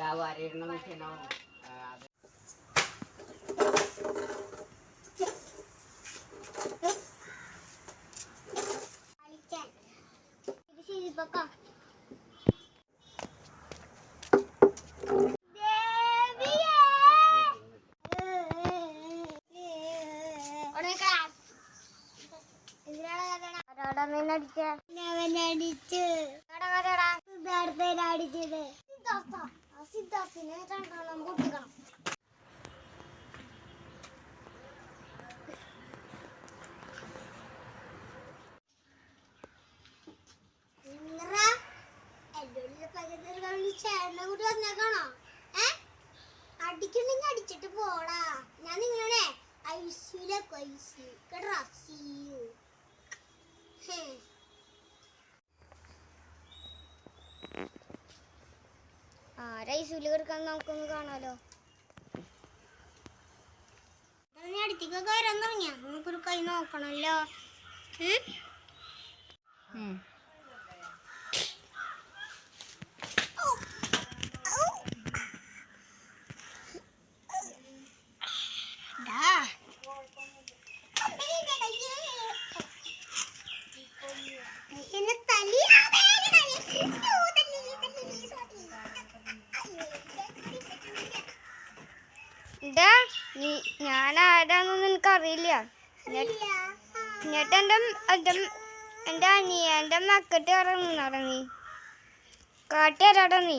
രാവ് അത് കളിക്കാൻ ഇത് ശരിപ്പൊക്കം സിദ്ധാർത്ഥിനെ രണ്ടെണ്ണം പൊട്ടിക്കണം ചേട്ടനെ കൂടി വന്നേക്കാണോ ഏ അടിക്കണ്ടെങ്കിൽ അടിച്ചിട്ട് പോടാ ഞാൻ നിങ്ങളെ ഐശ്വര്യ കേട്ടോ ഐസിയു ആരാ സുലി കിടക്കാൻ നമുക്കൊന്ന് കാണാലോ? അടുത്തേക്ക് വരാൻ തുടങ്ങിയ? നമുക്കൊരു കൈ നോക്കണല്ലോ. ഉം ഞാൻ ആരാന്നൊന്നും എനിക്കറിയില്ല. എന്നിട്ട് എന്റെ എന്റെ എന്റെ മക്കട്ട് ഇറങ്ങുന്നാടാ നീ കാട്ടി നീ.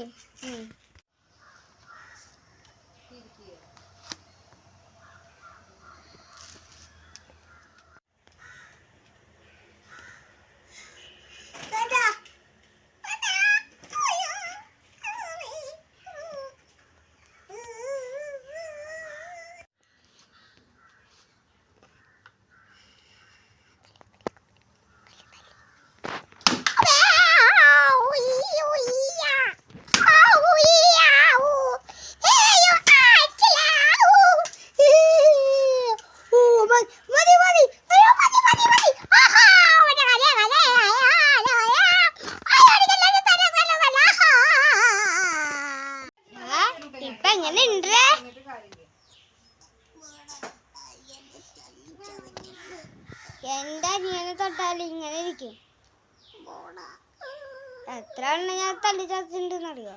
ഇപ്പൊ എങ്ങനെ ഉണ്ട് എന്താ അനിയനെ തൊട്ടാലും ഇങ്ങനെ ഇരിക്കും? എത്ര എണ്ണ ഞാൻ തള്ളി ചത്തിട്ടുണ്ടെന്നറിയോ